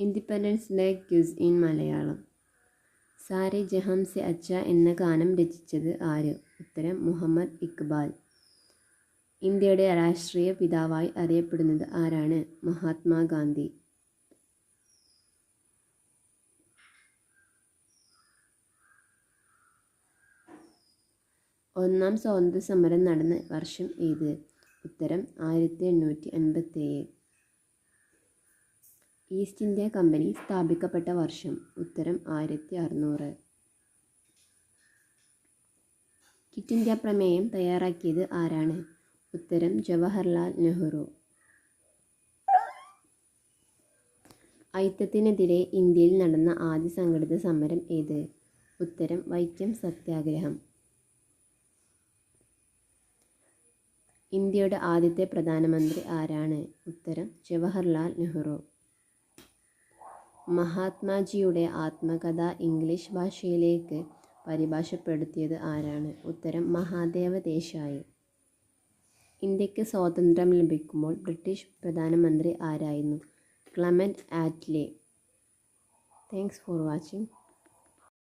Independence day quotes in Malayalam Saare Jahan Se അച്ച എന്ന ഗാനം രചിച്ചത് ആര്? ഉത്തരം മുഹമ്മദ് ഇക്ബാൽ. ഇന്ത്യയുടെ രാഷ്ട്രീയ പിതാവായി അറിയപ്പെടുന്നത് ആരാണ്? മഹാത്മാഗാന്ധി ഒന്നാം സ്വാതന്ത്ര്യ സമരം നടന്ന വർഷം ഏത്? ഉത്തരം ആയിരത്തി എണ്ണൂറ്റി അൻപത്തേഴ് ഈസ്റ്റ് ഇന്ത്യ കമ്പനി സ്ഥാപിക്കപ്പെട്ട വർഷം ഉത്തരം ആയിരത്തി അറുന്നൂറ് കിറ്റ് ഇന്ത്യ പ്രമേയം തയ്യാറാക്കിയത് ആരാണ്? ഉത്തരം ജവഹർലാൽ നെഹ്റു. ഐത്തത്തിനെതിരെ ഇന്ത്യയിൽ നടന്ന ആദ്യ സംഘടിത സമരം ഏത്? ഉത്തരം വൈക്കം സത്യാഗ്രഹം. ഇന്ത്യയുടെ ആദ്യത്തെ പ്രധാനമന്ത്രി ആരാണ്? ഉത്തരം ജവഹർലാൽ നെഹ്റു. മഹാത്മാജിയുടെ ആത്മകഥ ഇംഗ്ലീഷ് ഭാഷയിലേക്ക് പരിഭാഷപ്പെടുത്തിയത് ആരാണ്? ഉത്തരം മഹാദേവ ദേശായി. ഇന്ത്യയ്ക്ക് സ്വാതന്ത്ര്യം ലഭിക്കുമ്പോൾ ബ്രിട്ടീഷ് പ്രധാനമന്ത്രി ആരായിരുന്നു? Clement Attlee. Thanks for watching.